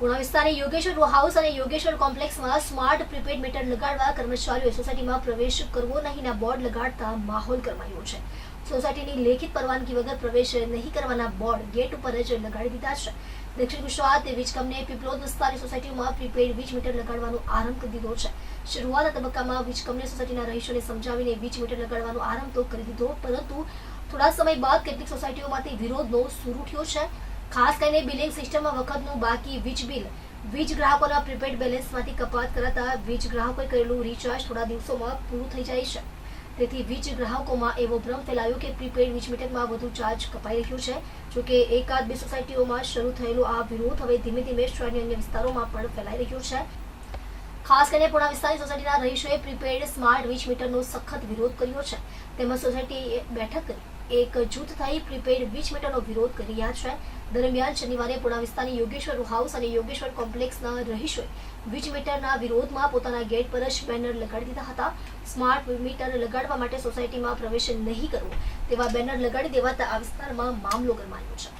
પુણા વિસ્તારે Yogeshwar row house અને યોગેશ્વર કોમ્પ્લેક્સમાં સ્માર્ટ પ્રીપેડ મીટર લગાડવા કર્મચારીઓએ સોસાયટીમાં પ્રવેશ કરવો નહીંના બોર્ડ લગાડતા માહોલ ગરમાયો છે. સોસાયટીની લેખિત પરવાનગી વગર પ્રવેશ નહીં કરવાના બોર્ડ ગેટ ઉપર જ લગાડી દીધા છે. દક્ષિણ ગુજરાત વીજ કંપનીએ પીપલોદ વિસ્તારની સોસાયટીઓમાં પ્રીપેડ વીજ મીટર લગાડવાનો આરંભ કરી દીધો છે. શરૂઆતના તબક્કામાં વીજ કંપની સોસાયટીના રહીશોને સમજાવીને વીજ મીટર લગાડવાનો આરંભ તો કરી દીધો, પરંતુ થોડા સમય બાદ કેટલીક સોસાયટીઓમાંથી વિરોધનો સૂર ઉઠ્યો છે. ખાસ કરીને બિલિંગ સિસ્ટમમાં વખતનું બાકી વીજ બિલ. વીજ ગ્રાહકોના પ્રીપેડ બેલેન્સમાંથી કપાત કરાતા વીજ ગ્રાહકોએ કરેલું રિચાર્જ થોડા દિવસોમાં પૂરું થઈ જાય છે. તેથી વીજ ગ્રાહકોમાં એવો ભ્રમ ફેલાયો કે પ્રીપેડ વીજ મીટરમાં વધુ ચાર્જ કપાઈ રહ્યો છે જોકે એકાદ બે સોસાયટીઓમાં શરૂ થયેલો આ વિરોધ હવે ધીમે ધીમે શહેરની અન્ય વિસ્તારોમાં પણ ફેલાઈ રહ્યો છે. ખાસ કરીને પુણા વિસ્તારની સોસાયટીના રહીશોએ પ્રીપેડ સ્માર્ટ વીજ મીટરનો સખત વિરોધ કર્યો છે. તેમજ સોસાયટીએ બેઠક એક જૂથ થઈ પ્રીપેડ વીજ મીટરનો વિરોધ કરી રહ્યા છે. દરમિયાન શનિવારે પુણા વિસ્તારની યોગેશ્વર હાઉસ અને યોગેશ્વર કોમ્પ્લેક્સના રહીશોએ વીજ મીટરના વિરોધમાં પોતાના ગેટ પર જ બેનર લગાડી દીધા હતા. સ્માર્ટ મીટર લગાડવા માટે સોસાયટીમાં પ્રવેશ નહીં કરવો તેવા બેનર લગાડી દેવાતા આ વિસ્તારમાં મામલો ગરમાયો છે.